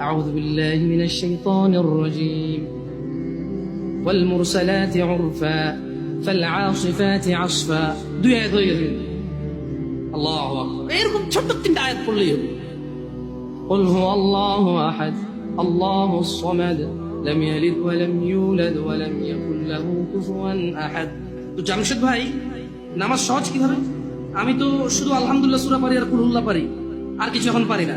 أعوذ بالله من الشيطان الرجيم والمرسلات عرفا فالعاصفات عصفا দুই আয়াত হয়ে গেছে আল্লাহ আকবার এরকম ছোট্ট তিনটা আয়াত পড়লেই হবে قل هو الله أحد الله الصمد لم يلد ولم يولد ولم يكن له كفوا أحد তো জামশেদ ভাই নামাজ সহজ কিভাবে আমি তো শুধু আলহামদুলিল্লাহ সূরা পারি আর কুলহুল্লাহ পারি আর কিছু এখন পারি না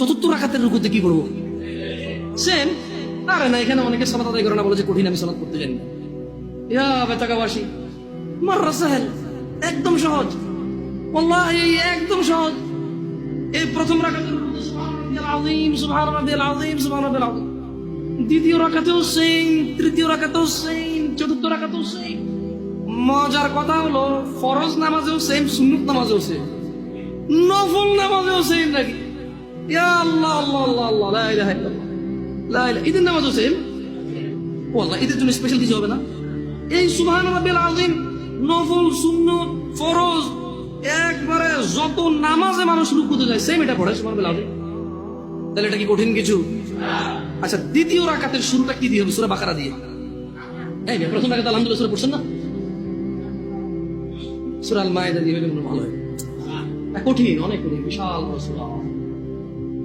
চতুর্থ রাখাতের রুকুতে কি করব? সেম আরে না, এখানে অনেকে সালাত আদায় করে না, বলে যে কঠিন আমি সালাত করতে জানি ইয়া বেতাকাবাসী সাহেল, একদম সহজ। ওয়াল্লাহি, একদম সহজ। এই প্রথম আযীম দ্বিতীয় তৃতীয় চতুর্থ মজার কথা হলো, ফরজ নামাজেও সেম নামাজেও সেম নামাজেও সেম নাকি? আল্লাহ আল্লাহ আল্লাহ লা ইলাহা ইল্লাল্লাহ লা ইলাহা ঈদের নামাজও সেম ও আল্লাহ ঈদের জন্য স্পেশাল কিছু হবে না. এই সুবহান রাব্বিল আযীম নফল, সুন্নত, ফরজ, একবারে যত নামাজে মানুষ রুকুতে সেম এটা পড়ে সুবহান তাহলে কি কঠিন কিছু? আচ্ছা দ্বিতীয় রাকাতের শুরুটা কি দিয়ে হবে? সূরা বাকারা দিয়ে। প্রথম রাকাতে আলহামদুলিল্লাহ সূরা পড়ছেন না? সূরা আল মায়েদা দিয়ে ভালো হয় কঠিন, অনেক কঠিন, বিশাল